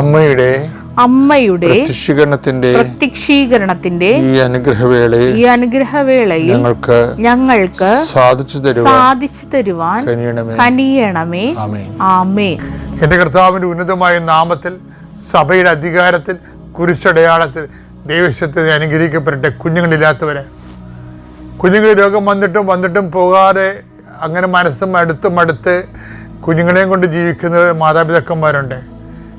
അമ്മയുടെ അമ്മയുടെ പ്രത്യക്ഷീകരണത്തിന്റെ പ്രത്യക്ഷീകരണത്തിന്റെ ഈ അനുഗ്രഹവേളയിൽ ഈ അനുഗ്രഹവേളയിൽ ഞങ്ങൾക്ക് ഞങ്ങൾക്ക് സാധിച്ചു തരുവാൻ സാധിച്ചു തരുവാൻ കനിയണമേ. കനിയണമേ. ആമേൻ. ആമേ എന്റെ കർത്താവിന്റെ ഉന്നതമായ നാമത്തിൽ സഭയുടെ അധികാരത്തിൽ കുരിശടയാളത്തിൽ ദൈവശത്തെ അനുഗ്രഹിക്കപ്പെടട്ടെ കുഞ്ഞുങ്ങളില്ലാത്തവരെ. കുഞ്ഞുങ്ങൾ രോഗം വന്നിട്ടും വന്നിട്ടും പോകാതെ അങ്ങനെ മനസ്സും അടുത്തും അടുത്ത് കുഞ്ഞുങ്ങളെയും കൊണ്ട് ജീവിക്കുന്ന മാതാപിതാക്കന്മാരുണ്ട്.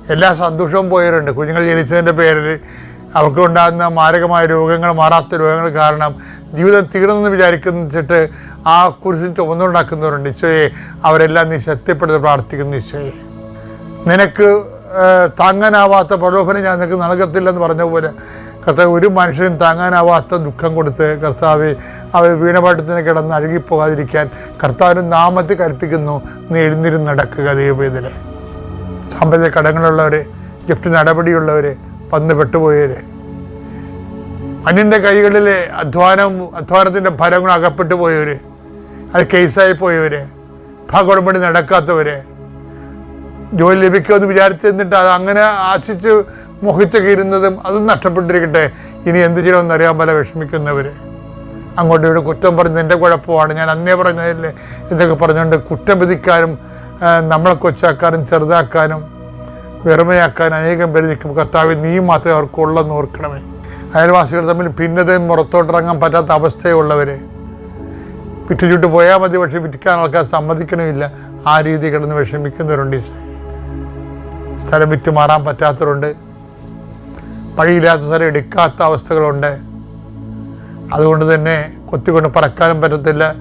എല്ലാ സന്തോഷവും പോയവരുണ്ട്. കുഞ്ഞുങ്ങൾ ജനിച്ചതിന്റെ പേരിൽ അവർക്ക് ഉണ്ടാകുന്ന മാരകമായ രോഗങ്ങൾ മാറാത്ത രോഗങ്ങൾ കാരണം ജീവിതം തീർന്നെന്ന് വിചാരിക്കുന്നിട്ട് ആ കുരിശിൽ ചുമന്നുണ്ടാക്കുന്നവരുണ്ട്. ഈശോയെ അവരെല്ലാം നീ ശക്തിപ്പെടുത്തി പ്രാർത്ഥിക്കുന്നു ഈശോയെ. നിനക്ക് താങ്ങാനാവാത്ത പ്രലോഭനം ഞാൻ നിനക്ക് നൽകത്തില്ലെന്ന് പറഞ്ഞ പോലെ കർത്താവ് ഒരു മനുഷ്യനും താങ്ങാനാവാത്ത ദുഃഖം കൊടുത്ത് കർത്താവ് അവർ വീണപാട്ടത്തിന് കിടന്ന് അഴുകിപ്പോകാതിരിക്കാൻ കർത്താവിന് നാമത്തെ കൽപ്പിക്കുന്നു. നീ എഴുന്നിരുന്ന് നടക്കുക ദൈവവേദന സാമ്പത്തിക കടങ്ങളുള്ളവർ ഗിഫ്റ്റ് നടപടിയുള്ളവർ വന്ന് പെട്ടുപോയവർ അന്യന്റെ കൈകളിലെ അധ്വാനം അധ്വാനത്തിന്റെ ഫലങ്ങൾ അകപ്പെട്ടു പോയവർ അത് കേസായി പോയവർ ഭാഗോടമ്പടി നടക്കാത്തവർ ജോലി ലഭിക്കുമെന്ന് വിചാരിച്ചിരുന്നിട്ട് അത് അങ്ങനെ ആശിച്ച് മോഹിച്ചൊക്കെ ഇരുന്നതും അതും നഷ്ടപ്പെട്ടിരിക്കട്ടെ. ഇനി എന്ത് ചെയ്യണമെന്ന് അറിയാൻ പല വിഷമിക്കുന്നവർ അങ്ങോട്ടും ഇവിടെ കുറ്റം പറഞ്ഞ് എന്റെ കുഴപ്പമാണ്. ഞാൻ അന്നേ പറഞ്ഞതല്ലേ ഇതൊക്കെ പറഞ്ഞുകൊണ്ട് കുറ്റം വിധിക്കാനും നമ്മളെ കൊച്ചാക്കാനും ചെറുതാക്കാനും വെറുമയാക്കാനും അനേകം പേര് നിൽക്കും. കർത്താവ് നീ മാത്രമേ അവർക്കുള്ളെന്ന് ഓർക്കണമേ. അയൽവാസികൾ തമ്മിൽ ഭിന്നതയും പുറത്തോട്ടിറങ്ങാൻ പറ്റാത്ത അവസ്ഥയുള്ളവരെ. വിറ്റുചുട്ട് പോയാൽ മതി പക്ഷെ വിറ്റിക്കാൻ ആൾക്കാർ സമ്മതിക്കണമില്ല. ആ രീതി കിടന്ന് വിഷമിക്കുന്നവരുണ്ട് സ്ഥലം വിറ്റ് മാറാൻ പറ്റാത്തവരുണ്ട്. വഴിയില്ലാത്ത സ്ഥലം എടുക്കാത്ത അവസ്ഥകളുണ്ട്. അതുകൊണ്ട് തന്നെ കൊത്തിക്കൊണ്ട് പറക്കാനും പറ്റത്തില്ല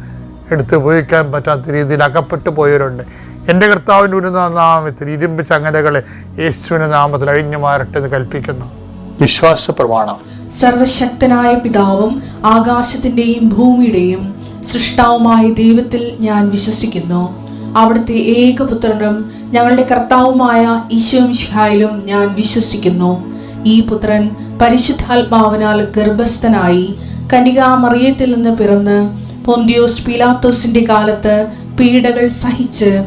എടുത്ത് ഉപയോഗിക്കാൻ പറ്റാത്ത രീതിയിൽ അകപ്പെട്ടു പോയവരുണ്ട്. എന്റെ കർത്താവിന്റെ ഉന്നത നാമത്തിൽ ഇരുമ്പ് ചങ്ങലകളെ യേശുവിന്റെ നാമത്തിൽ അഴിഞ്ഞു മാറട്ടെ എന്ന് കൽപ്പിക്കുന്നു. വിശ്വാസ പ്രമാണം. സർവശക്തനായ പിതാവും ആകാശത്തിന്റെയും ഭൂമിയുടെയും സൃഷ്ടാവുമായ ദൈവത്തിൽ ഞാൻ വിശ്വസിക്കുന്നു. അവിടുത്തെ ഏകപുത്രനും ഞങ്ങളുടെ കർത്താവുമായ ഈശോമിഷിഹായിലും ഞാൻ വിശ്വസിക്കുന്നു. ഈ പുത്രൻ പരിശുദ്ധാത്മാവിനാൽ ഗർഭസ്ഥനായി കനികാമറിയത്തിൽ നിന്ന് പിറന്ന് പൊന്തിയോസ് പിലാത്തോസിന്റെ കാലത്ത് പീഡകൾ സഹിച്ച്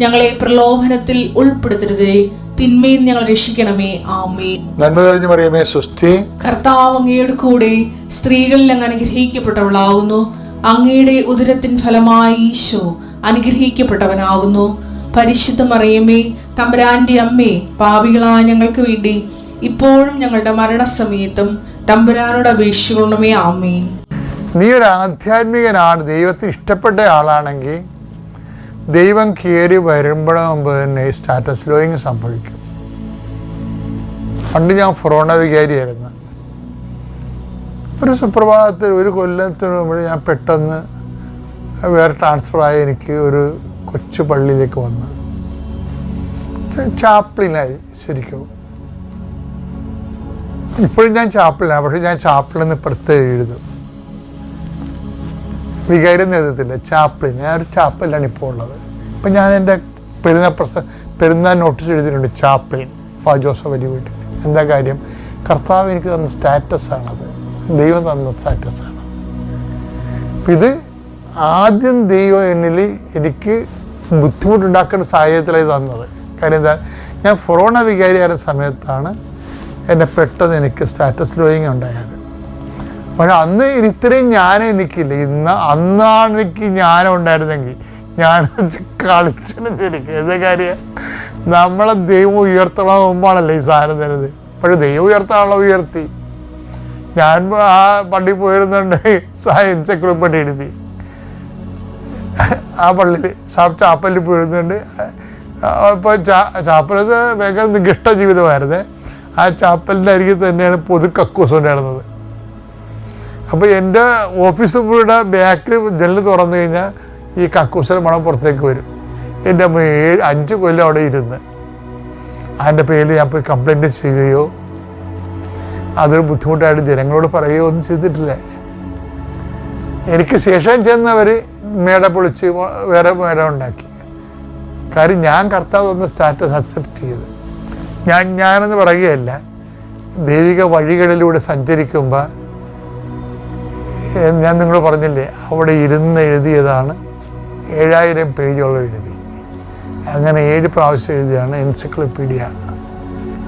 ഞങ്ങളെ പ്രലോഭനത്തിൽ ഉൾപ്പെടുത്തരുതേ. തിന്മയിൽ ഞങ്ങൾ രക്ഷിക്കണമേ. ആമേ നന്മ തെളിഞ്ഞു പറയുമേ സ്വസ്തി. കർത്താവ് അങ്ങയുടെ കൂടെ സ്ത്രീകളിൽ അങ്ങ് അനുഗ്രഹിക്കപ്പെട്ടവളാകുന്നു. അങ്ങയുടെ ഉദരത്തിൻ ഫലമായി ഈശോ അനുഗ്രഹിക്കപ്പെട്ടവനാകുന്നു. പരിശുദ്ധ മറിയമ്മേ തമ്പുരാന്റെ അമ്മേ പാപികളായ ഞങ്ങൾക്ക് വേണ്ടി ഇപ്പോഴും ഞങ്ങളുടെ മരണസമയത്തും തമ്പുരാനോട് അപേക്ഷിക്കണമേ ആമേൻ. നീ ഒരു ആധ്യാത്മികനാണ് ദൈവത്തിന് ഇഷ്ടപ്പെട്ട ആളാണെങ്കിൽ ദൈവം കയറി വരുമ്പോഴേ മുമ്പ് തന്നെ സ്റ്റാറ്റസ് ലോയിങ് സംഭവിക്കും. പണ്ട് ഞാൻ ഫൊറോണ വികാരിയായിരുന്നു. ഒരു സുപ്രഭാതത്തിൽ ഒരു കൊല്ലത്തിന് മുമ്പ് ഞാൻ പെട്ടെന്ന് വേറെ ട്രാൻസ്ഫർ ആയി എനിക്ക് ഒരു കൊച്ചു പള്ളിയിലേക്ക് വന്നു. ചാപ്പിളിനായി ശരിക്കും. ഇപ്പോഴും ഞാൻ ചാപ്പിളിനാണ് പക്ഷെ ഞാൻ ചാപ്പിളിൽ നിന്ന് പ്രത്യേകം എഴുതും. വികാരി നേതൃത്വത്തില്ല ചാപ്ലിൻ ഞാൻ ഒരു ചാപ്പലാണ് ഇപ്പോൾ ഉള്ളത്. ഇപ്പം ഞാൻ എന്റെ പെരുന്നാൾ പ്രസ പെരുന്നാൾ നോട്ടീസ് എഴുതിയിട്ടുണ്ട് ചാപ്ലിൻ ഫാ ജോസഫ് അലി വീട്ടിൽ. എന്താ കാര്യം? കർത്താവ് എനിക്ക് തന്ന സ്റ്റാറ്റസാണത് ദൈവം തന്ന സ്റ്റാറ്റസാണ് അപ്പം ഇത് ആദ്യം ദൈവം എന്നിൽ എനിക്ക് ബുദ്ധിമുട്ടുണ്ടാക്കുന്ന സാഹചര്യത്തിലായി തന്നത്. കാര്യം എന്താ? ഞാൻ ഫൊറോണ വികാരിയായ സമയത്താണ് എന്നെ പെട്ടെന്ന് എനിക്ക് സ്റ്റാറ്റസ് ലോയിങ് ഉണ്ടായത്. പക്ഷെ അന്ന് ഇത്രയും ജ്ഞാനം എനിക്കില്ല. ഇന്ന് അന്നാണ് എനിക്ക് ജ്ഞാനം ഉണ്ടായിരുന്നെങ്കിൽ ഞാൻ കളിച്ചനും ശരിക്കും എന്താ കാര്യം? നമ്മളെ ദൈവം ഉയർത്തണം മുമ്പാണല്ലേ ഈ സാധനം തരുന്നത്. പക്ഷെ ദൈവം ഉയർത്താനുള്ള ഉയർത്തി. ഞാൻ ആ പള്ളി പോയിരുന്നുണ്ട് സയൻസ് എൻസൈക്ലോപ്പീഡിയ എഴുതി ആ പള്ളിയിൽ ചാപ്പലിൽ പോയിരുന്നുണ്ട് ഇപ്പോൾ ചാപ്പലത് ഭയങ്കര നികിഷ്ട ജീവിതമായിരുന്നേ. ആ ചാപ്പലിന്റെ അരികിൽ തന്നെയാണ് പൊതു കക്കൂസ് ഉണ്ടായിരുന്നത് അപ്പോൾ എന്റെ ഓഫീസ് മുറിയുടെ ബാക്കിൽ ജനൽ തുറന്നു കഴിഞ്ഞാൽ ഈ കക്കൂസര മണം പുറത്തേക്ക് വരും. എന്റെ ഏഴ് അഞ്ച് കൊല്ലം അവിടെ ഇരുന്ന്. അതിന്റെ പേരിൽ ഞാൻ പോയി കംപ്ലൈന്റ് ചെയ്യുകയോ അതൊരു ബുദ്ധിമുട്ടായിട്ട് ജനങ്ങളോട് പറയുകയോ ഒന്നും ചെയ്തിട്ടില്ല. എനിക്ക് ശേഷം ചെന്നവർ മേട പൊളിച്ച് വേറെ മേട ഉണ്ടാക്കി. കാര്യം ഞാൻ കർത്താവ് ഒന്ന് സ്റ്റാറ്റസ് അക്സെപ്റ്റ് ചെയ്ത്. ഞാൻ ഞാനെന്ന് പറയുകയല്ല ദൈവിക വഴികളിലൂടെ സഞ്ചരിക്കുമ്പോൾ ഞാൻ നിങ്ങൾ പറഞ്ഞില്ലേ അവിടെ ഇരുന്ന് എഴുതിയതാണ് ഏഴായിരം പേജോളം എഴുതി അങ്ങനെ ഏഴ് പ്രാവശ്യം എഴുതിയാണ് എൻസൈക്ലോപ്പീഡിയ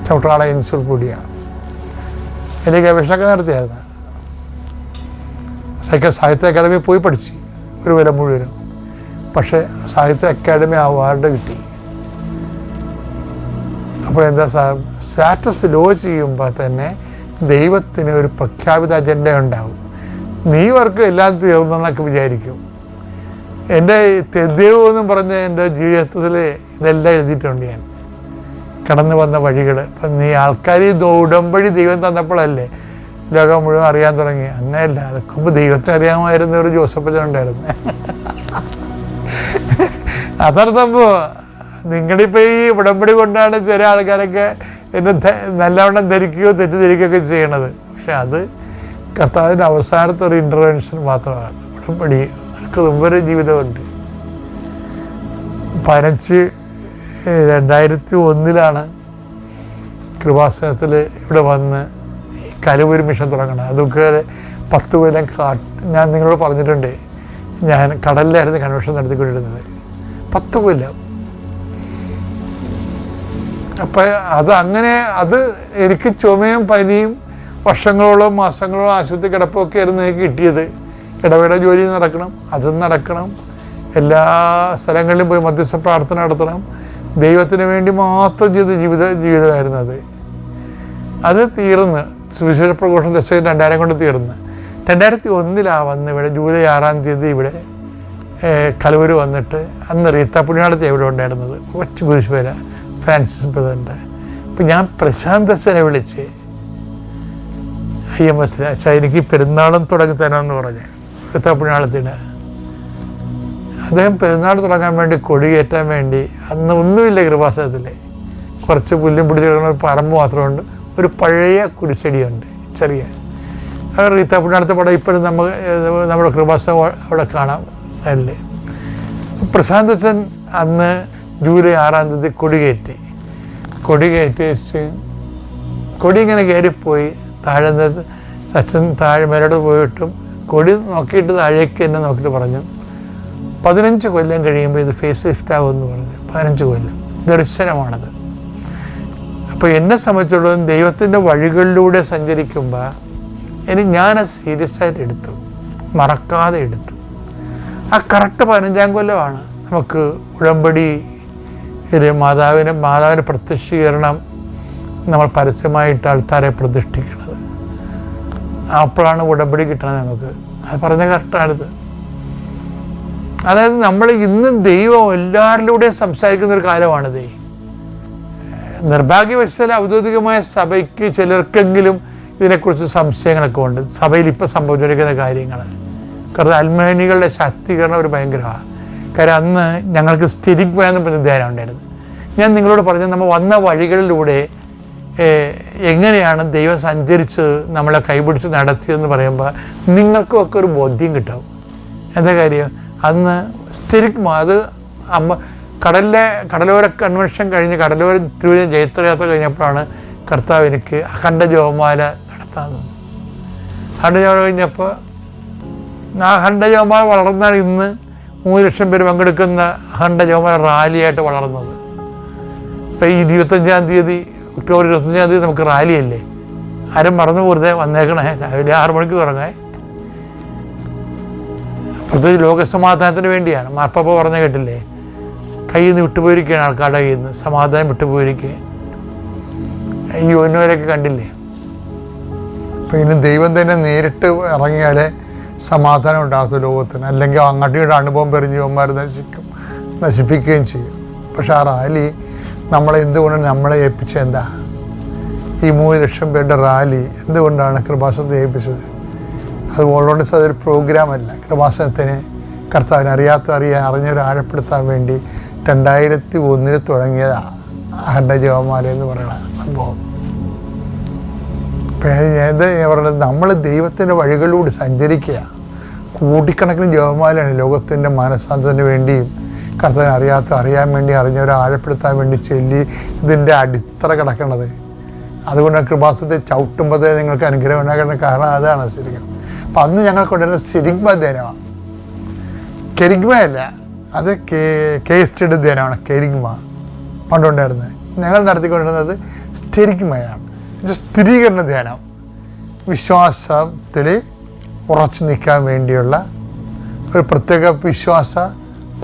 ചവിട്ടാള എൻസൈക്ലോപ്പീഡിയ എന്റെ ഗവേഷണമൊക്കെ നടത്തിയായിരുന്നു. സൈക്ക സാഹിത്യ അക്കാദമി പോയി പഠിച്ചു ഒരു വില മുഴുവനും. പക്ഷേ സാഹിത്യ അക്കാദമി അവാർഡ് കിട്ടി. അപ്പോൾ എന്താ സാർ സ്റ്റാറ്റസ് ലോ ചെയ്യുമ്പോൾ തന്നെ ദൈവത്തിന് ഒരു പ്രഖ്യാപിത അജണ്ട ഉണ്ടാവും. നീ വർക്ക് എല്ലാം തീർന്നെന്നൊക്കെ വിചാരിക്കും. എന്റെ തെദേവ് എന്നും പറഞ്ഞ എന്റെ ജീവിതത്തിൽ ഇതെല്ലാം എഴുതിയിട്ടുണ്ട് ഞാൻ. കടന്നു വന്ന വഴികൾ അപ്പം നീ ആൾക്കാർ ഈ ഉടമ്പടി ദൈവം തന്നപ്പോഴല്ലേ ലോകം മുഴുവൻ അറിയാൻ തുടങ്ങി. അങ്ങനെയല്ല അതൊക്കെ ദൈവത്തെ അറിയാമായിരുന്ന ഒരു ജോസഫ് ഉണ്ടായിരുന്നു. അതാണ് സംഭവം. നിങ്ങളിപ്പോൾ ഈ ഉടമ്പടി കൊണ്ടാണ് ചില ആൾക്കാരൊക്കെ എന്നെ നല്ലവണ്ണം ധരിക്കുകയോ തെറ്റിദ്ധരിക്കുകയൊക്കെ ചെയ്യണത്. പക്ഷെ അത് കർത്താവിന്റെ അവസാനത്തെ ഒരു ഇന്റർവെൻഷൻ മാത്രമാണ് ഉടമ്പടി എനിക്ക് മുമ്പൊരു ജീവിതമുണ്ട്. പനച്ച് രണ്ടായിരത്തി ഒന്നിലാണ് കൃപാസനത്തിൽ ഇവിടെ വന്ന് കലവൂര് മിഷൻ തുടങ്ങണം അതൊക്കെ പത്ത് കൊല്ലം കാട്ട് ഞാൻ നിങ്ങളോട് പറഞ്ഞിട്ടുണ്ട്. ഞാൻ കടലിലായിരുന്നു കൺവെൻഷൻ നടത്തിക്കൊണ്ടിരുന്നത്. പത്ത് കൊല്ലം. അപ്പം അത് അങ്ങനെ അത് എനിക്ക് ചുമയും പനിയും വർഷങ്ങളോളം മാസങ്ങളോളം ആശുപത്രി കിടപ്പൊക്കെ ആയിരുന്നു എനിക്ക് കിട്ടിയത്. ഇടവേള ജോലി നടക്കണം അതും നടക്കണം. എല്ലാ സ്ഥലങ്ങളിലും പോയി മധ്യസ്ഥ പ്രാർത്ഥന നടത്തണം. ദൈവത്തിന് വേണ്ടി മാത്രം ചെയ്ത ജീവിത ജീവിതമായിരുന്നു അത്. അത് തീർന്ന് സുവിശേഷ പ്രഘോഷണം ദശകം രണ്ടായിരം കൊണ്ട് തീർന്ന്. രണ്ടായിരത്തി ഒന്നിലാണ് വന്ന് ഇവിടെ ജൂലൈ ആറാം തീയതി ഇവിടെ കലവൂർ വന്നിട്ട് അന്ന് റീത്ത പുണ്യാളത്തെ ഇവിടെ ഉണ്ടായിരുന്നത്. കൊച്ചു കുരിശുപേര ഫ്രാൻസിസ് ബ്രദറിന്റെ. അപ്പം ഞാൻ പ്രശാന്ത് വിളിച്ച് ഐ എം എസ് അച്ഛാ എനിക്ക് പെരുന്നാളും തുടങ്ങി തരാമെന്ന് പറഞ്ഞു. റീത്ത പുണ്യാളത്തിന്റെ അദ്ദേഹം പെരുന്നാൾ തുടങ്ങാൻ വേണ്ടി കൊടി കയറ്റാൻ വേണ്ടി അന്ന് ഒന്നുമില്ല കൃപാസനത്തിൽ. കുറച്ച് പുല്ലും പിടിച്ച് കിടക്കുന്ന ഒരു പറമ്പ് മാത്രമുണ്ട്. ഒരു പഴയ കുരിച്ചെടിയുണ്ട് ചെറിയ. അത് റീത്ത പുണ്യാളത്തെ പടം ഇപ്പോഴും നമുക്ക് നമ്മുടെ കൃപാസനം അവിടെ കാണാം സൈഡിൽ. പ്രശാന്തച്ചൻ അന്ന് ജൂലൈ ആറാം തീയതി കൊടി കയറ്റി കൊടി കയറ്റി കൊടി ഇങ്ങനെ കയറിപ്പോയി. താഴെ അച്ഛൻ താഴെ മേലോട്ട് പോയിട്ടും കൊടി നോക്കിയിട്ട് താഴേക്ക് എന്നെ നോക്കിയിട്ട് പറഞ്ഞു പതിനഞ്ച് കൊല്ലം കഴിയുമ്പോൾ ഇത് ഫേസ് ലിഫ്റ്റ് ആകുമെന്ന് പറഞ്ഞു. പതിനഞ്ച് കൊല്ലം. ദർശനമാണത്. അപ്പോൾ എന്നെ സംബന്ധിച്ചിടത്തോളം ദൈവത്തിന്റെ വഴികളിലൂടെ സഞ്ചരിക്കുമ്പോൾ ഇനി ഞാനത് സീരിയസ് ആയിട്ട് എടുത്തു മറക്കാതെ എടുത്തു. ആ കറക്റ്റ് പതിനഞ്ചാം കൊല്ലമാണ് നമുക്ക് ഉടമ്പടി മാതാവിനെ മാതാവിന്റെ പ്രത്യക്ഷീകരണം നമ്മൾ പരസ്യമായിട്ട് ആൾക്കാരെ പ്രതിഷ്ഠിക്കുന്നത് അപ്പോഴാണ് ഉടമ്പടി കിട്ടണത് നമുക്ക്. അത് പറഞ്ഞ കറക്റ്റാണിത് അതായത് നമ്മൾ ഇന്ന് ദൈവം എല്ലാവരിലൂടെയും സംസാരിക്കുന്ന ഒരു കാലമാണിത്. നിർഭാഗ്യവശാൽ ഔദ്യോഗികമായ സഭയ്ക്ക് ചിലർക്കെങ്കിലും ഇതിനെക്കുറിച്ച് സംശയങ്ങളൊക്കെ ഉണ്ട്. സഭയിൽ ഇപ്പോൾ സംഭവിച്ചിരിക്കുന്ന കാര്യങ്ങൾ കാരണം അൽമേനികളുടെ ശാക്തീകരണം ഒരു ഭയങ്കരമാണ്. കാര്യം അന്ന് ഞങ്ങൾക്ക് സ്ഥിരിക്കുക എന്ന് പറഞ്ഞ ധ്യാനം ഉണ്ടായിരുന്നു. ഞാൻ നിങ്ങളോട് പറഞ്ഞു നമ്മൾ വന്ന വഴികളിലൂടെ എങ്ങനെയാണ് ദൈവം സഞ്ചരിച്ച് നമ്മളെ കൈപിടിച്ച് നടത്തിയതെന്ന് പറയുമ്പോൾ നിങ്ങൾക്കും ഒക്കെ ഒരു ബോധ്യം കിട്ടും. എന്താ കാര്യം? അന്ന് സ്ഥിരിക്കും അത് അമ്മ കടലിലെ കടലോര കൺവെൻഷൻ കഴിഞ്ഞ് കടലോര തിരുവനന്തപുരം ജൈത്രയാത്ര കഴിഞ്ഞപ്പോഴാണ് കർത്താവ് എനിക്ക് അഖണ്ഡ ജോമാല നടത്താൻ അഖണ്ഡ ജോമാല കഴിഞ്ഞപ്പോൾ ആ അഖണ്ഡ ജോമാല വളർന്നാൽ ഇന്ന് മൂന്ന് ലക്ഷം പേര് പങ്കെടുക്കുന്ന അഖണ്ഡ ജോമാല റാലിയായിട്ട് വളർന്നത്. ഇപ്പം ഈ ഇരുപത്തഞ്ചാം തീയതി ഒക്ടോബർ ഇരുപത്തഞ്ചാം തീയതി നമുക്ക് റാലിയല്ലേ ആരും മറന്നു പോരുതേ വന്നേക്കണേ. രാവിലെ ആറു മണിക്ക് തുടങ്ങേ. പ്രത്യേകിച്ച് ലോകസമാധാനത്തിന് വേണ്ടിയാണ്. മാർപ്പാപ്പ പറഞ്ഞ കേട്ടില്ലേ? കയ്യിൽ നിന്ന് വിട്ടുപോയിരിക്കുകയാണ് ആൾക്കാരുടെ കയ്യിൽ നിന്ന്. സമാധാനം വിട്ടുപോയിരിക്കുക ഈ ഒന്നുവരെയൊക്കെ കണ്ടില്ലേ? അപ്പം ഇനി ദൈവം തന്നെ നേരിട്ട് ഇറങ്ങിയാലേ സമാധാനം ഉണ്ടാകത്തു ലോകത്തിന്. അല്ലെങ്കിൽ അങ്ങോട്ടും അനുഭവം പെറിഞ്ഞ് യോന്മാർ നശിക്കും നശിപ്പിക്കുകയും ചെയ്യും. പക്ഷെ ആ റാലി നമ്മളെ എന്തുകൊണ്ട് നമ്മളെ ഏൽപ്പിച്ച എന്താ? ഈ മൂന്ന് ലക്ഷം പേരുടെ റാലി എന്തുകൊണ്ടാണ് കൃപാസനത്തെ ഏൽപ്പിച്ചത്? അത് ഓൾറെഡി അതൊരു പ്രോഗ്രാമല്ല കൃപാസനത്തിന് കർത്താവിനെ അറിയാത്ത അറിയാൻ അറിഞ്ഞവരെ ആഴപ്പെടുത്താൻ വേണ്ടി രണ്ടായിരത്തി ഒന്നിൽ തുടങ്ങിയതാണ് അഹണ്ട ജവമാല എന്ന് പറയുന്ന സംഭവം. ഇത് പറയുന്നത് നമ്മൾ ദൈവത്തിന്റെ വഴികളിലൂടെ സഞ്ചരിക്കുക. കോടിക്കണക്കിന് ജവമാലയാണ് ലോകത്തിന്റെ മാനസാന്തത്തിന് വേണ്ടിയും കർത്താവിനെ അറിയാത്ത അറിയാൻ വേണ്ടി അറിഞ്ഞവരെ ആഴപ്പെടുത്താൻ വേണ്ടി ചൊല്ലി ഇതിന്റെ അടിത്തറ കിടക്കണത്. അതുകൊണ്ട് കൃപാസത്തെ ചവിട്ടുമ്പോഴത്തേ നിങ്ങൾക്ക് അനുഗ്രഹം ഉണ്ടാകുന്ന കാരണം അതാണ് ശരിക്കും. അപ്പം അന്ന് ഞങ്ങൾക്കുണ്ടായിരുന്ന സിരിഗ്മ ധ്യാനമാണ്. കെരിഗ്മയല്ല അത് കേ കേസ്റ്റഡ് ധ്യാനമാണ് കെരിഗ്മ പണ്ടുണ്ടായിരുന്നത്. ഞങ്ങൾ നടത്തിക്കൊണ്ടിരുന്നത് സ്ഥിരിഗ്മയാണ്. സ്ഥിരീകരണ ധ്യാനം. വിശ്വാസത്തിൽ ഉറച്ചു നിൽക്കാൻ വേണ്ടിയുള്ള ഒരു പ്രത്യേക വിശ്വാസ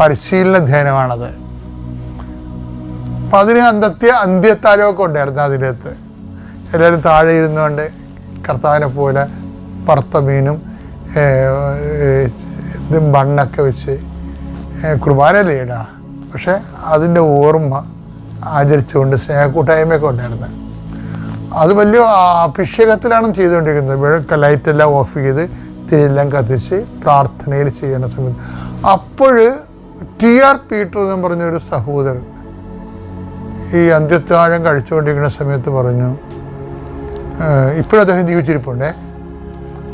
പരിശീലന ധ്യാനമാണത് അപ്പം അതിന് അന്തത്യ അന്ത്യത്താലമൊക്കെ ഉണ്ടായിരുന്നു അതിന്റെ അകത്ത് എല്ലാവരും താഴെ ഇരുന്നുകൊണ്ട് കർത്താവിനെ പോലെ പറത്ത മീനും ഏഹ്, ഏഹ്, ഇതും ബണ്ണൊക്കെ വെച്ച് കുർബാനല്ലേ ഇടാ. പക്ഷെ അതിന്റെ ഓർമ്മ ആചരിച്ചുകൊണ്ട് സ്നേഹക്കൂട്ടായ്മയൊക്കെ ഉണ്ടായിരുന്നു. അത് വലിയ അഭിഷേകത്തിലാണ് ചെയ്തുകൊണ്ടിരിക്കുന്നത്. ഇവിടെ ലൈറ്റെല്ലാം ഓഫ് ചെയ്ത് തിരിയെല്ലാം കത്തിച്ച് പ്രാർത്ഥനയിൽ ചെയ്യുന്ന സമയത്ത്. അപ്പോൾ ടി ആർ പീറ്റർ എന്ന് പറഞ്ഞൊരു സഹോദരൻ ഈ അന്ത്യത്താഴം കഴിച്ചുകൊണ്ടിരിക്കുന്ന സമയത്ത് പറഞ്ഞു ഇപ്പോഴും അദ്ദേഹം ജീവിച്ചിരിപ്പുണ്ടേ?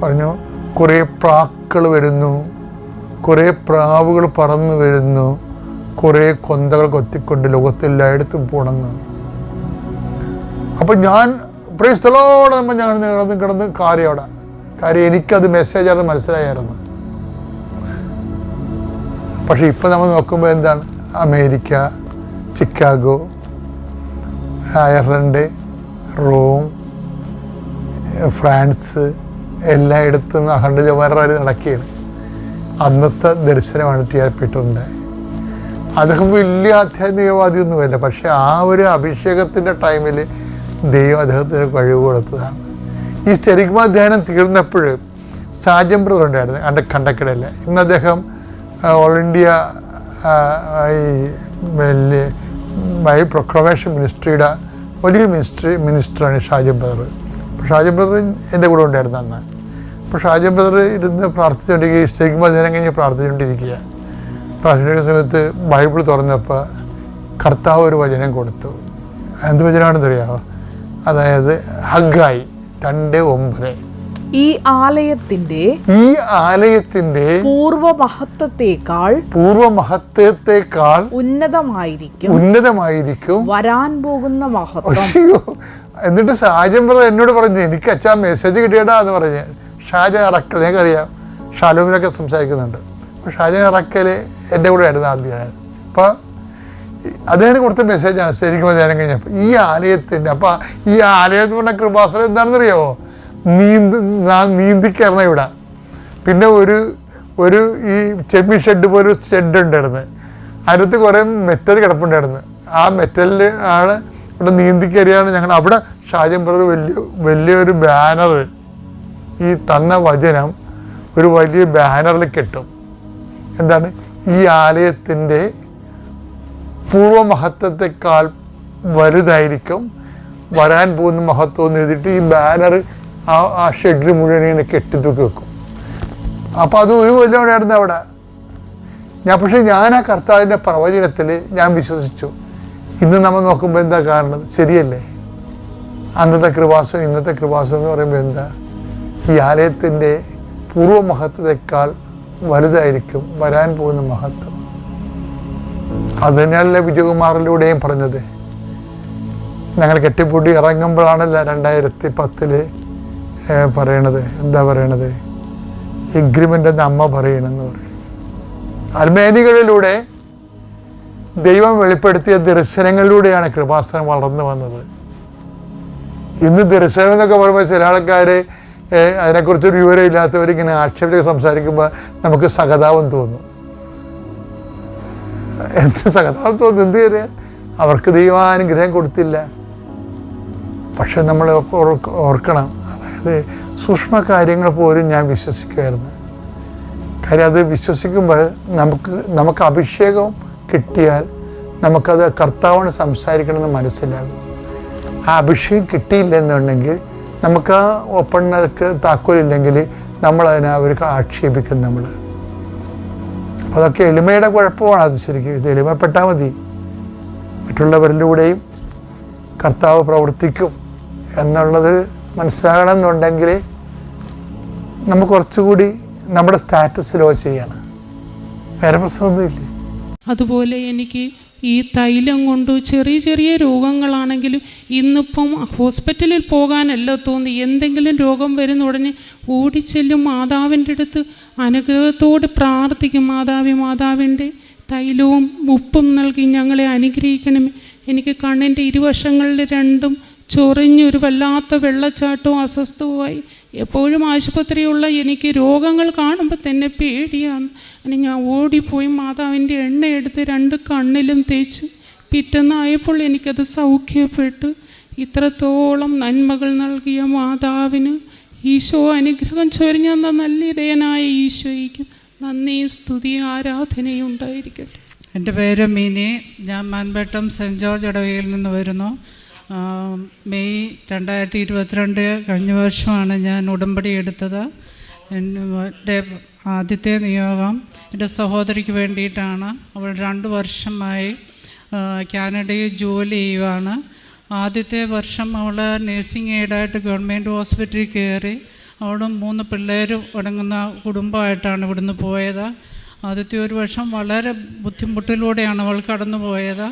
പറഞ്ഞു കുറേ പ്രാക്കൾ വരുന്നു കുറേ പ്രാവുകൾ പറന്നു വരുന്നു കുറേ കൊന്തകൾ കൊത്തിക്കൊണ്ട് ലോകത്തെല്ലായിടത്തും പോണെന്ന്. അപ്പം ഞാൻ പ്രീസ്ഥലോടെ നമ്മൾ ഞാൻ കിടന്ന് കിടന്ന് കാര്യം അവിടെ. കാര്യം എനിക്കത് മെസ്സേജായിരുന്നു മനസ്സിലായിരുന്നു പക്ഷെ ഇപ്പം നമ്മൾ നോക്കുമ്പോൾ എന്താണ്? America Chicago Ireland Rome France എല്ലായിടത്തും അഖണ്ഡ ജവാഹർലാൽ നടക്കുകയാണ്. അന്നത്തെ ദർശനമാണ് ടി ആർ പിട്ടറിന്റെ അദ്ദേഹം വലിയ ആധ്യാത്മികവാദിയൊന്നുമല്ല പക്ഷെ ആ ഒരു അഭിഷേകത്തിന്റെ ടൈമിൽ ദൈവം അദ്ദേഹത്തിന് കഴിവ് കൊടുത്തതാണ്. ഈ സ്റ്റെരിഗ്മ ധ്യാനം തീർന്നപ്പോൾ സാജം ബ്രദർ ഉണ്ടായിരുന്നു കണ്ടക്കിടയിൽ ഇന്ന് അദ്ദേഹം ഓൾ ഇന്ത്യ ഈ മൈ പ്രൊക്ലമേഷൻ മിനിസ്ട്രിയുടെ വലിയ മിനിസ്ട്രി മിനിസ്റ്ററാണ് ഷാജി ബദർ അപ്പോൾ ഷാജി ബ്രദർ എന്റെ കൂടെ ഉണ്ടായിരുന്നു അന്ന്. അപ്പോൾ ഷാജി ബ്രദർ ഇരുന്ന് പ്രാർത്ഥിച്ചുകൊണ്ടിരിക്കുക സ്ഥിരിഗ്മ നേരം കഴിഞ്ഞ് പ്രാർത്ഥിച്ചുകൊണ്ടിരിക്കുക പ്രാർത്ഥിക്കുന്ന സമയത്ത് ബൈബിൾ തുറന്നപ്പോൾ കർത്താവ് ഒരു വചനം കൊടുത്തു. എന്ത് വചനമാണെന്ന് അറിയാമോ അതായത് ഹഗ്ഗായി രണ്ട് ഒമ്പത്. ഈ ആലയത്തിന്റെ ഈ ആലയത്തിന്റെ പൂർവമഹത്വത്തെക്കാൾ പൂർവമഹത്വത്തെക്കാൾ ഉന്നതമായിരിക്കും ഉന്നതമായിരിക്കും. വരാൻ പോകുന്ന മഹത്വം. എന്നിട്ട് ഷാജൻ ബ്രദർ എന്നോട് പറഞ്ഞു എനിക്ക് അച്ഛാ മെസ്സേജ് കിട്ടിയടാ എന്ന് പറഞ്ഞ്. ഷാജൻ ഇറക്കൽ ഞങ്ങൾക്കറിയാം ഷാലൂമിനൊക്കെ സംസാരിക്കുന്നുണ്ട്. അപ്പോൾ ഷാജൻ ഇറക്കൽ എന്റെ കൂടെ ആയിരുന്നു ആദ്യം അപ്പോൾ അദ്ദേഹത്തിന് കൊടുത്ത മെസ്സേജാണ് ശരിക്കും ധ്യാനം കഴിഞ്ഞപ്പോൾ ഈ ആലയത്തിന്റെ അപ്പോൾ ഈ ആലയത്തിൽ പറഞ്ഞ കൃപാസനം എന്താണെന്നറിയാമോ നീന്തി നാ- നീന്തിക്കയറണം ഇവിടെ. പിന്നെ ഒരു ഒരു ഈ ചെമ്മി ഷെഡ് പോലെ ഒരു ഷെഡ് ഉണ്ടായിരുന്നു. അതിനകത്ത് കുറേ മെറ്റൽ കിടപ്പുണ്ടായിരുന്നു. ആ മെറ്റലിൽ ആണ് ഇവിടെ നീന്തിക്കറിയാണ് ഞങ്ങൾ അവിടെ ഷാജൻ ബ്രദർ വലിയ വലിയൊരു ബാനർ ഈ തന്ന വചനം ഒരു വലിയ ബാനറിൽ കിട്ടും. എന്താണ്? ഈ ആലയത്തിന്റെ പൂർവമഹത്വത്തെക്കാൾ വലുതായിരിക്കും. വരാൻ പോകുന്ന മഹത്വം എന്ന് എഴുതിയിട്ട് ഈ ബാനർ ആ ആ ഷെഡിൽ മുഴുവൻ ഇങ്ങനെ കെട്ടിത്തൂക്കി വെക്കും. അപ്പോൾ അത് ഒരു കൊല്ലം ഉണ്ടായിരുന്നു അവിടെ. ഞാൻ പക്ഷേ ഞാൻ ആ കർത്താവിന്റെ പ്രവചനത്തിൽ ഞാൻ വിശ്വസിച്ചു. ഇന്ന് നമ്മൾ നോക്കുമ്പോൾ എന്താ കാരണം ശരിയല്ലേ? അന്നത്തെ കൃപാസം ഇന്നത്തെ കൃപാസം എന്ന് പറയുമ്പോൾ എന്താ? ഈ ആലയത്തിന്റെ പൂർവമഹത്വത്തെക്കാൾ വലുതായിരിക്കും വരാൻ പോകുന്ന മഹത്വം. അത് തന്നെയല്ലേ വിജയകുമാറിലൂടെയും പറഞ്ഞത്. ഞങ്ങൾ കെട്ടിപ്പൂട്ടി ഇറങ്ങുമ്പോഴാണല്ല രണ്ടായിരത്തി പത്തിൽ പറയണത്? എന്താ പറയണത്? എഗ്രിമെന്റ് എന്ന് അമ്മ പറയണമെന്ന് പറയും. അർമേനികളിലൂടെ ദൈവം വെളിപ്പെടുത്തിയ ദർശനങ്ങളിലൂടെയാണ് കൃപാസനം വളർന്നു വന്നത്. ഇന്ന് ദർശനം എന്നൊക്കെ പറയുമ്പോൾ ചില ആൾക്കാർ അതിനെക്കുറിച്ചൊരു വിവരം ഇല്ലാത്തവരിങ്ങനെ ആക്ഷേപിച്ച് സംസാരിക്കുമ്പോൾ നമുക്ക് സഹതാപം തോന്നും. എന്ത് സഹതാപം തോന്നും? എന്ത് ചെയ്യാൻ അവർക്ക് ദൈവാനുഗ്രഹം കൊടുത്തില്ല. പക്ഷെ നമ്മൾ ഓർക്കണം. അതായത് സൂക്ഷ്മ കാര്യങ്ങൾ പോലും ഞാൻ വിശ്വസിക്കുമായിരുന്നു. കാര്യം അത് വിശ്വസിക്കുമ്പോൾ നമുക്ക് നമുക്ക് അഭിഷേകം കിട്ടിയാൽ നമുക്കത് കർത്താവിന് സംസാരിക്കണമെന്ന് മനസ്സിലാകും. ആ അഭിഷേകം കിട്ടിയില്ലെന്നുണ്ടെങ്കിൽ നമുക്ക് ആ ഒപ്പണ്ണക്ക് താക്കോലില്ലെങ്കിൽ നമ്മളതിനെ അവർക്ക് ആക്ഷേപിക്കും നമ്മൾ. അതൊക്കെ എളിമയുടെ കുഴപ്പമാണ് അത് ശരിക്കും. ഇത് എളിമപ്പെട്ടാൽ മതി. മറ്റുള്ളവരിലൂടെയും കർത്താവ് പ്രവർത്തിക്കും എന്നുള്ളത് മനസ്സിലാകണം എന്നുണ്ടെങ്കിൽ നമ്മൾ കുറച്ചുകൂടി നമ്മുടെ സ്റ്റാറ്റസ് ലോ ചെയ്യണം. വേറെ പ്രശ്നമൊന്നുമില്ല. അതുപോലെ എനിക്ക് ഈ തൈലം കൊണ്ട് ചെറിയ ചെറിയ രോഗങ്ങളാണെങ്കിലും ഇന്നിപ്പം ഹോസ്പിറ്റലിൽ പോകാനല്ല തോന്നി. എന്തെങ്കിലും രോഗം വരുന്ന ഉടനെ ഓടിച്ചെല്ലും മാതാവിന്റെ അടുത്ത് അനുഗ്രഹത്തോട് പ്രാർത്ഥിക്കും. മാതാവി മാതാവിന്റെ തൈലവും ഉപ്പും നൽകി ഞങ്ങളെ അനുഗ്രഹിക്കണമേ. എനിക്ക് കണ്ണിന്റെ ഇരുവശങ്ങളിൽ രണ്ടും ചൊറിഞ്ഞൊരു വല്ലാത്ത വെള്ളച്ചാട്ടവും അസ്വസ്ഥവുമായി എപ്പോഴും ആശുപത്രിയുള്ള എനിക്ക് രോഗങ്ങൾ കാണുമ്പോൾ തന്നെ പേടിയാണ്. അങ്ങനെ ഞാൻ ഓടിപ്പോയി മാതാവിന്റെ എണ്ണ എടുത്ത് രണ്ട് കണ്ണിലും തേച്ച് പിറ്റന്നായപ്പോൾ എനിക്കത് സൗഖ്യപ്പെട്ടു. ഇത്രത്തോളം നന്മകൾ നൽകിയ മാതാവിന് ഈശോ അനുഗ്രഹം ചൊരിഞ്ഞെന്ന നല്ലിടയനായ ഈശോയ്ക്ക് നന്ദി സ്തുതി ആരാധനയും ഉണ്ടായിരിക്കട്ടെ എന്റെ പേര് മിനി. ഞാൻ മാൻപേട്ടം സെന്റ് ജോർജ് ഇടവകയിൽ നിന്ന് വരുന്നു. മെയ് രണ്ടായിരത്തി ഇരുപത്തിരണ്ട് കഴിഞ്ഞ വർഷമാണ് ഞാൻ ഉടമ്പടി എടുത്തത്. എന്റെ ആദ്യത്തെ നിയോഗം എന്റെ സഹോദരിക്ക് വേണ്ടിയിട്ടാണ്. അവൾ രണ്ട് വർഷമായി കാനഡയിൽ ജോലി ചെയ്യുവാണ്. ആദ്യത്തെ വർഷം അവൾ നഴ്സിംഗ് എയ്ഡായിട്ട് ഗവൺമെന്റ് ഹോസ്പിറ്റലിൽ കയറി. അവളും മൂന്ന് പിള്ളേരും അടങ്ങുന്ന കുടുംബമായിട്ടാണ് ഇവിടുന്ന് പോയത്. ആദ്യത്തെ ഒരു വർഷം വളരെ ബുദ്ധിമുട്ടിലൂടെയാണ് അവൾ കടന്നു പോയത്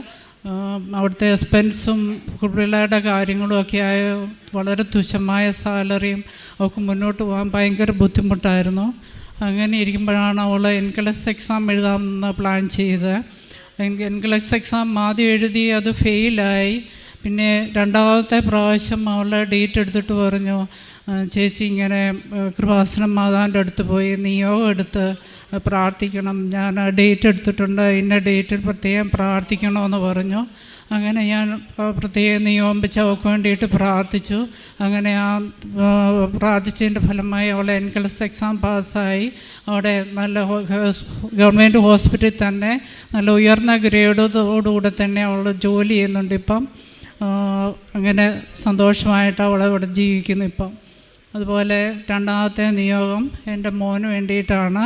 അവിടുത്തെ എക്സ്പെൻസും കാര്യങ്ങളും ഒക്കെ ആയ വളരെ തുച്ഛമായ സാലറിയും അവൾക്ക് മുന്നോട്ട് പോകാൻ ഭയങ്കര ബുദ്ധിമുട്ടായിരുന്നു. അങ്ങനെ ഇരിക്കുമ്പോഴാണ് അവൾ എൻകലസ് എക്സാം എഴുതാമെന്ന് പ്ലാൻ ചെയ്ത് എൻകലസ് എക്സാം ആദ്യം എഴുതി അത് ഫെയിലായി പിന്നെ രണ്ടാമത്തെ പ്രാവശ്യം അവളുടെ ഡേറ്റ് എടുത്തിട്ട് പറഞ്ഞു "ആ, ചേച്ചി ഇങ്ങനെ കൃപാസനം മാതാവിന്റെ അടുത്ത് പോയി നിയോഗം എടുത്ത് പ്രാർത്ഥിക്കണം. ഞാൻ ഡേറ്റ് എടുത്തിട്ടുണ്ട്. ഇന്ന ഡേറ്റിൽ പ്രത്യേകം പ്രാർത്ഥിക്കണമെന്ന് പറഞ്ഞു. അങ്ങനെ ഞാൻ പ്രത്യേകം നിയോഗം വെച്ച് അവൾക്ക് വേണ്ടിയിട്ട് പ്രാർത്ഥിച്ചു. അങ്ങനെ ആ പ്രാർത്ഥിച്ചതിന്റെ ഫലമായി അവൾ എൻകൾസ് എക്സാം പാസ്സായി. അവിടെ നല്ല ഗവൺമെന്റ് ഹോസ്പിറ്റലിൽ തന്നെ നല്ല ഉയർന്ന ഗ്രേഡോടുകൂടെ തന്നെ അവൾ ജോലി ചെയ്യുന്നുണ്ട് ഇപ്പം. അങ്ങനെ സന്തോഷമായിട്ട് അവൾ അവിടെ ജീവിക്കുന്നു ഇപ്പം. അതുപോലെ രണ്ടാമത്തെ നിയോഗം എന്റെ മോന് വേണ്ടിയിട്ടാണ്.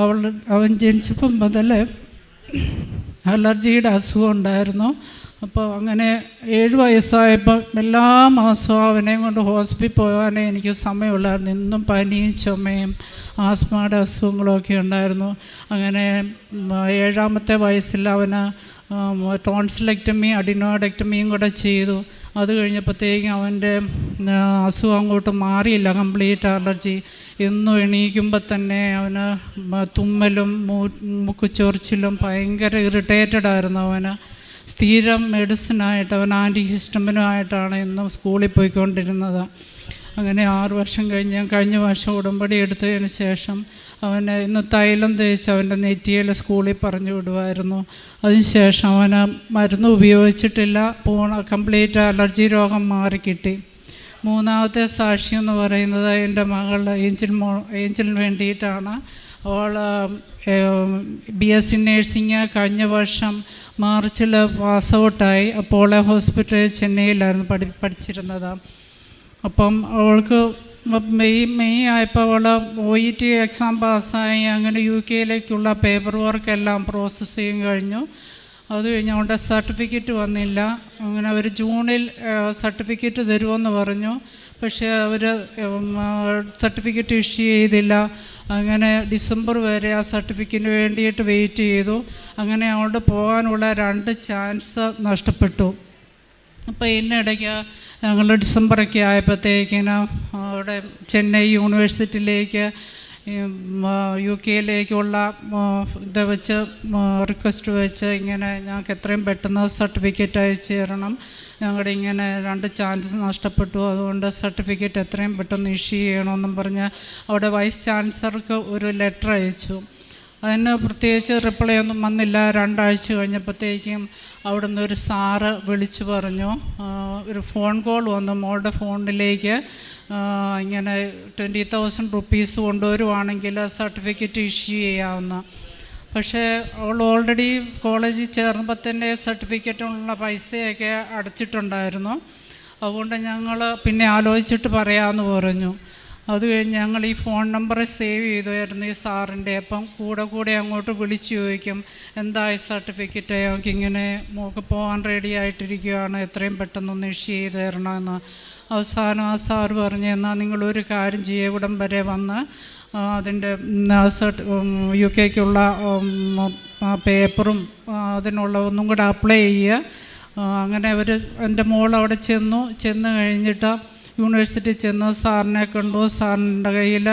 അവൾ അവൻ ജനിച്ചപ്പം മുതൽ അലർജിയുടെ അസുഖം ഉണ്ടായിരുന്നു. അപ്പോൾ അങ്ങനെ ഏഴ് വയസ്സായപ്പോൾ എല്ലാ മാസവും അവനെയും കൊണ്ട് ഹോസ്പിറ്റലിൽ പോകാനേ എനിക്ക് സമയമുള്ളായിരുന്നു. ഇന്നും പനിയും ചുമയും ആസ്മയുടെ അസുഖങ്ങളൊക്കെ ഉണ്ടായിരുന്നു. അങ്ങനെ ഏഴാമത്തെ വയസ്സിൽ അവന് ടോൺസിലക്ടമി അഡിനോഡക്ടമിയും കൂടെ ചെയ്തു. അത് കഴിഞ്ഞപ്പോഴത്തേക്കും അവന്റെ അസുഖം അങ്ങോട്ട് മാറിയില്ല. കംപ്ലീറ്റ് അലർജി എന്നും എണീക്കുമ്പോൾ തന്നെ അവന് തുമ്മലും മൂ മുക്കുചൊറിച്ചിലും ഭയങ്കര ഇറിറ്റേറ്റഡ് ആയിരുന്നു അവന്. സ്ഥിരം മെഡിസിനായിട്ട് അവൻ ആന്റി ഹിസ്റ്റമിനുമായിട്ടാണ് ഇന്നും സ്കൂളിൽ പോയിക്കൊണ്ടിരുന്നത്. അങ്ങനെ ആറ് വർഷം കഴിഞ്ഞ് കഴിഞ്ഞ വർഷം ഉടമ്പടി എടുത്തതിന് ശേഷം അവന് ഇന്ന് തൈലം തേച്ച് അവന്റെ നെറ്റിയിൽ സ്കൂളിൽ പറഞ്ഞു വിടുമായിരുന്നു. അതിനുശേഷം അവന് മരുന്ന് ഉപയോഗിച്ചിട്ടില്ല. പൂർണ കംപ്ലീറ്റ് അലർജി രോഗം മാറിക്കിട്ടി. മൂന്നാമത്തെ സാക്ഷി എന്ന് പറയുന്നത് എന്റെ മകൾ ഏഞ്ചൽ മോ ഏഞ്ചലിന് വേണ്ടിയിട്ടാണ്. അവൾ ബി എസ് സി നേഴ്സിങ് കഴിഞ്ഞ വർഷം മാർച്ചിൽ പാസ് ഔട്ടായി അപ്പോൾ ഹോസ്പിറ്റൽ ചെന്നൈയിലായിരുന്നു പഠി പഠിച്ചിരുന്നത്. അപ്പം അവൾക്ക് മെയ് മെയ് ആയപ്പോൾ അവൾ ഒ ഇ ടി എക്സാം പാസ്സായി. അങ്ങനെ യു കെയിലേക്കുള്ള പേപ്പർ വർക്ക് എല്ലാം പ്രോസസ്സ് ചെയ്യും കഴിഞ്ഞു. അത് കഴിഞ്ഞ് അവളുടെ സർട്ടിഫിക്കറ്റ് വന്നില്ല. അങ്ങനെ അവർ ജൂണിൽ സർട്ടിഫിക്കറ്റ് തരുമെന്ന് പറഞ്ഞു. പക്ഷേ അവർ സർട്ടിഫിക്കറ്റ് ഇഷ്യൂ ചെയ്തില്ല. അങ്ങനെ ഡിസംബർ വരെ ആ സർട്ടിഫിക്കറ്റിന് വേണ്ടിയിട്ട് വെയിറ്റ് ചെയ്തു. അങ്ങനെ അവളുടെ പോകാനുള്ള രണ്ട് ചാൻസ് നഷ്ടപ്പെട്ടു. അപ്പോൾ ഇതിനിടയ്ക്ക് ഞങ്ങൾ ഡിസംബറൊക്കെ ആയപ്പോഴത്തേക്കിന് അവിടെ ചെന്നൈ യൂണിവേഴ്സിറ്റിയിലേക്ക് യു കെയിലേക്കുള്ള ഇത് വെച്ച് റിക്വസ്റ്റ് വെച്ച് ഇങ്ങനെ ഞങ്ങൾക്ക് എത്രയും പെട്ടെന്ന് സർട്ടിഫിക്കറ്റ് അയച്ചു തരണം. ഞങ്ങളുടെ ഇങ്ങനെ രണ്ട് ചാൻസ് നഷ്ടപ്പെട്ടു. അതുകൊണ്ട് സർട്ടിഫിക്കറ്റ് എത്രയും പെട്ടെന്ന് ഇഷ്യൂ ചെയ്യണമെന്നും പറഞ്ഞ് അവിടെ വൈസ് ചാൻസലർക്ക് ഒരു ലെറ്റർ അയച്ചു. അതിന് പ്രത്യേകിച്ച് റിപ്ലൈ ഒന്നും വന്നില്ല. രണ്ടാഴ്ച കഴിഞ്ഞപ്പോഴത്തേക്കും അവിടുന്ന് ഒരു സാറ് വിളിച്ചു പറഞ്ഞു. ഒരു ഫോൺ കോൾ വന്നു. മോളുടെ ഫോണിലേക്ക് ഇങ്ങനെ ട്വന്റി തൗസൻഡ് റുപ്പീസ് കൊണ്ടുവരുവാണെങ്കിൽ സർട്ടിഫിക്കറ്റ് ഇഷ്യൂ ചെയ്യാവുന്ന. പക്ഷേ അവൾ ഓൾറെഡി കോളേജിൽ ചേർന്നപ്പോൾ തന്നെ സർട്ടിഫിക്കറ്റിനുള്ള പൈസയൊക്കെ അടച്ചിട്ടുണ്ടായിരുന്നു. അതുകൊണ്ട് ഞങ്ങൾ പിന്നെ ആലോചിച്ചിട്ട് പറയാമെന്ന് പറഞ്ഞു. അത് കഴിഞ്ഞ് ഞങ്ങൾ ഈ ഫോൺ നമ്പർ സേവ് ചെയ്തായിരുന്നു ഈ സാറിന്റെ. അപ്പം കൂടെ കൂടെ അങ്ങോട്ട് വിളിച്ചു ചോദിക്കും എന്തായി സർട്ടിഫിക്കറ്റ്? ഞങ്ങൾക്ക് ഇങ്ങനെ മോക്ക് പോകാൻ റെഡി ആയിട്ടിരിക്കുകയാണ്. എത്രയും പെട്ടെന്നൊന്ന് ഇഷ്യൂ ചെയ്ത് തരണമെന്ന് അവസാനം ആ സാറ് പറഞ്ഞു എന്നാൽ നിങ്ങളൊരു കാര്യം ചെയ്യുക ഇവിടം വരെ വന്ന് അതിന്റെ സർട്ട് യു കെക്കുള്ള പേപ്പറും അതിനുള്ള ഒന്നും കൂടെ അപ്ലൈ ചെയ്യുക അങ്ങനെ അവർ എന്റെ മോൾ അവിടെ ചെന്നു. ചെന്ന് കഴിഞ്ഞിട്ട് യൂണിവേഴ്സിറ്റി ചെന്ന് സാറിനെ കണ്ടു സാറിന്റെ കയ്യിൽ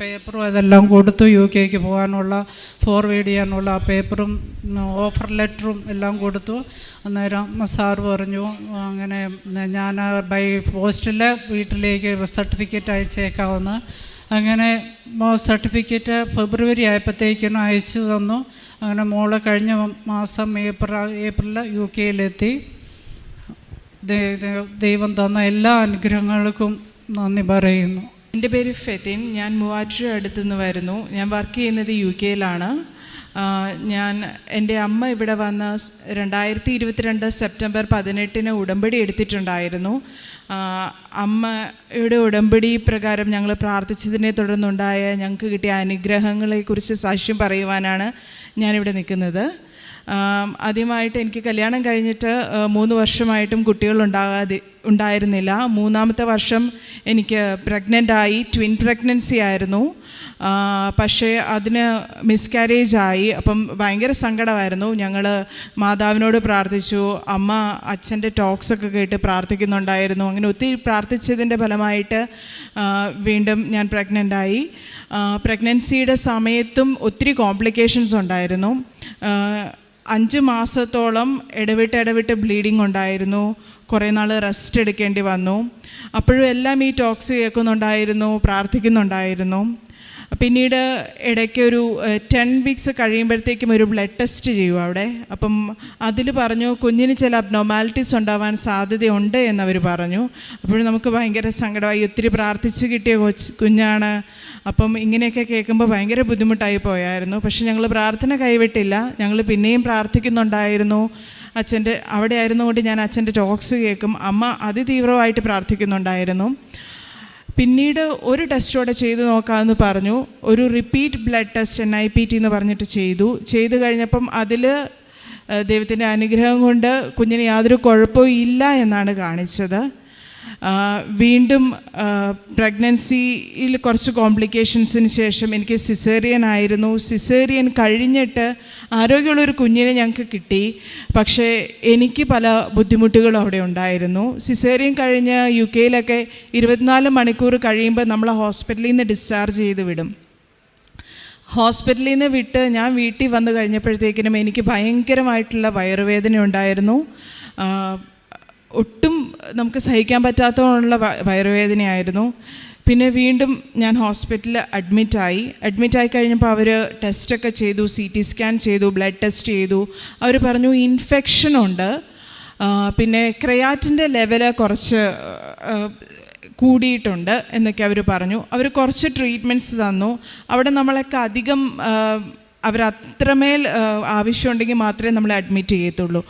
പേപ്പറും അതെല്ലാം കൊടുത്തു യു കെക്ക് പോകാനുള്ള ഫോർവേഡ് ചെയ്യാനുള്ള ആ പേപ്പറും ഓഫർ ലെറ്ററും എല്ലാം കൊടുത്തു. അന്നേരം സാർ പറഞ്ഞു അങ്ങനെ ഞാൻ ബൈ പോസ്റ്റിൽ വീട്ടിലേക്ക് സർട്ടിഫിക്കറ്റ് അയച്ചേക്കാവുന്ന. അങ്ങനെ സർട്ടിഫിക്കറ്റ് ഫെബ്രുവരി ആയപ്പോഴത്തേക്കിനും അയച്ചു തന്നു. അങ്ങനെ മോൾ കഴിഞ്ഞ മാസം ഏപ്രിൽ ഏപ്രിലിൽ യു കെയിലെത്തി. ദൈവം തന്ന എല്ലാ അനുഗ്രഹങ്ങൾക്കും നന്ദി പറയുന്നു. എന്റെ പേര് ഫെത്തിൻ. ഞാൻ മൂവാറ്റുപുഴ അടുത്തു നിന്ന് വരുന്നു. ഞാൻ വർക്ക് ചെയ്യുന്നത് യു കെയിലാണ് ഞാൻ എന്റെ അമ്മ ഇവിടെ വന്ന് രണ്ടായിരത്തി ഇരുപത്തിരണ്ട് സെപ്റ്റംബർ പതിനെട്ടിന് ഉടമ്പടി എടുത്തിട്ടുണ്ടായിരുന്നു. അമ്മയുടെ ഉടമ്പടി പ്രകാരം ഞങ്ങൾ പ്രാർത്ഥിച്ചതിനെ തുടർന്നുണ്ടായ ഞങ്ങൾക്ക് കിട്ടിയ അനുഗ്രഹങ്ങളെക്കുറിച്ച് സാക്ഷ്യം പറയുവാനാണ് ഞാനിവിടെ നിൽക്കുന്നത്. ആദ്യമായിട്ട് എനിക്ക് കല്യാണം കഴിഞ്ഞിട്ട് മൂന്ന് വർഷമായിട്ടും കുട്ടികൾ ഉണ്ടാകാതെ ഉണ്ടായിരുന്നില്ല. മൂന്നാമത്തെ വർഷം എനിക്ക് പ്രഗ്നന്റ് ആയി. ട്വിൻ പ്രഗ്നൻസി ആയിരുന്നു. പക്ഷേ അതിന് മിസ്കാരേജ് ആയി. അപ്പം ഭയങ്കര സങ്കടമായിരുന്നു. ഞങ്ങൾ മാതാവിനോട് പ്രാർത്ഥിച്ചു. അമ്മ അച്ഛന്റെ ടോക്സ് ഒക്കെ കേട്ട് പ്രാർത്ഥിക്കുന്നുണ്ടായിരുന്നു. അങ്ങനെ ഒത്തിരി പ്രാർത്ഥിച്ചതിന്റെ ഫലമായിട്ട് വീണ്ടും ഞാൻ പ്രഗ്നന്റ് ആയി. പ്രഗ്നൻസിയുടെ സമയത്തും ഒത്തിരി കോംപ്ലിക്കേഷൻസ് ഉണ്ടായിരുന്നു. അഞ്ച് മാസത്തോളം ഇടവിട്ട് ഇടവിട്ട് ബ്ലീഡിങ് ഉണ്ടായിരുന്നു. കുറേ നാൾ റെസ്റ്റ് എടുക്കേണ്ടി വന്നു. അപ്പോഴും എല്ലാം ഈ ടോക്സ് കേൾക്കുന്നുണ്ടായിരുന്നു പ്രാർത്ഥിക്കുന്നുണ്ടായിരുന്നു. പിന്നീട് ഇടയ്ക്ക് ഒരു ടെൻ വീക്സ് കഴിയുമ്പോഴത്തേക്കും ഒരു ബ്ലഡ് ടെസ്റ്റ് ചെയ്യും അവിടെ. അപ്പം അതിൽ പറഞ്ഞു കുഞ്ഞിന് ചില അബ്നോമാലിറ്റീസ് ഉണ്ടാവാൻ സാധ്യതയുണ്ട് എന്നവർ പറഞ്ഞു. അപ്പോൾ നമുക്ക് ഭയങ്കര സങ്കടമായി ഒത്തിരി പ്രാർത്ഥിച്ച് കിട്ടിയ കൊച്ച് കുഞ്ഞാണ്. അപ്പം ഇങ്ങനെയൊക്കെ കേൾക്കുമ്പോൾ ഭയങ്കര ബുദ്ധിമുട്ടായി പോയായിരുന്നു. പക്ഷെ ഞങ്ങൾ പ്രാർത്ഥന കൈവിട്ടില്ല. ഞങ്ങൾ പിന്നെയും പ്രാർത്ഥിക്കുന്നുണ്ടായിരുന്നു. അച്ഛന്റെ അവിടെ ആയിരുന്നുകൊണ്ട് ഞാൻ അച്ഛന്റെ ടോക്സ് കേൾക്കും. അമ്മ അതിതീവ്രമായിട്ട് പ്രാർത്ഥിക്കുന്നുണ്ടായിരുന്നു. പിന്നീട് ഒരു ടെസ്റ്റ് കൂടെ ചെയ്തു നോക്കാമെന്ന് പറഞ്ഞു. ഒരു repeat blood test N I P T എന്ന് പറഞ്ഞിട്ട് ചെയ്തു. ചെയ്തു കഴിഞ്ഞപ്പം അതിൽ ദൈവത്തിന്റെ അനുഗ്രഹം കൊണ്ട് കുഞ്ഞിന് യാതൊരു കുഴപ്പവും ഇല്ല എന്നാണ് കാണിച്ചത്. വീണ്ടും പ്രഗ്നൻസിയിൽ കുറച്ച് കോംപ്ലിക്കേഷൻസിന് ശേഷം എനിക്ക് സിസേറിയൻ ആയിരുന്നു സിസേറിയൻ കഴിഞ്ഞിട്ട് ആരോഗ്യമുള്ളൊരു കുഞ്ഞിനെ ഞങ്ങൾക്ക് കിട്ടി. പക്ഷേ എനിക്ക് പല ബുദ്ധിമുട്ടുകളും അവിടെ ഉണ്ടായിരുന്നു. സിസേറിയൻ കഴിഞ്ഞ് യു കെയിലൊക്കെ ഇരുപത്തിനാല് മണിക്കൂർ കഴിയുമ്പോൾ നമ്മളെ ഹോസ്പിറ്റലിൽ നിന്ന് ഡിസ്ചാർജ് ചെയ്ത് വിടും. ഹോസ്പിറ്റലിൽ നിന്ന് വിട്ട് ഞാൻ വീട്ടിൽ വന്നു കഴിഞ്ഞപ്പോഴത്തേക്കിനും എനിക്ക് ഭയങ്കരമായിട്ടുള്ള വയറുവേദന ഉണ്ടായിരുന്നു. ഒട്ടും നമുക്ക് സഹിക്കാൻ പറ്റാത്തതുകൊണ്ടുള്ള വയറുവേദനയായിരുന്നു. പിന്നെ വീണ്ടും ഞാൻ ഹോസ്പിറ്റലിൽ അഡ്മിറ്റായി. അഡ്മിറ്റായി കഴിഞ്ഞപ്പോൾ അവർ ടെസ്റ്റൊക്കെ ചെയ്തു സി ടി സ്കാൻ ചെയ്തു ബ്ലഡ് ടെസ്റ്റ് ചെയ്തു. അവർ പറഞ്ഞു ഇൻഫെക്ഷനുണ്ട് പിന്നെ ക്രയാറ്റിന്റെ ലെവൽ കുറച്ച് കൂടിയിട്ടുണ്ട് എന്നൊക്കെ അവർ പറഞ്ഞു. അവർ കുറച്ച് ട്രീറ്റ്മെന്റ്സ് തന്നു. അവിടെ നമ്മളൊക്കെ അധികം അവർ അത്രമേൽ ആവശ്യമുണ്ടെങ്കിൽ മാത്രമേ നമ്മളെ അഡ്മിറ്റ് ചെയ്യത്തുള്ളൂ.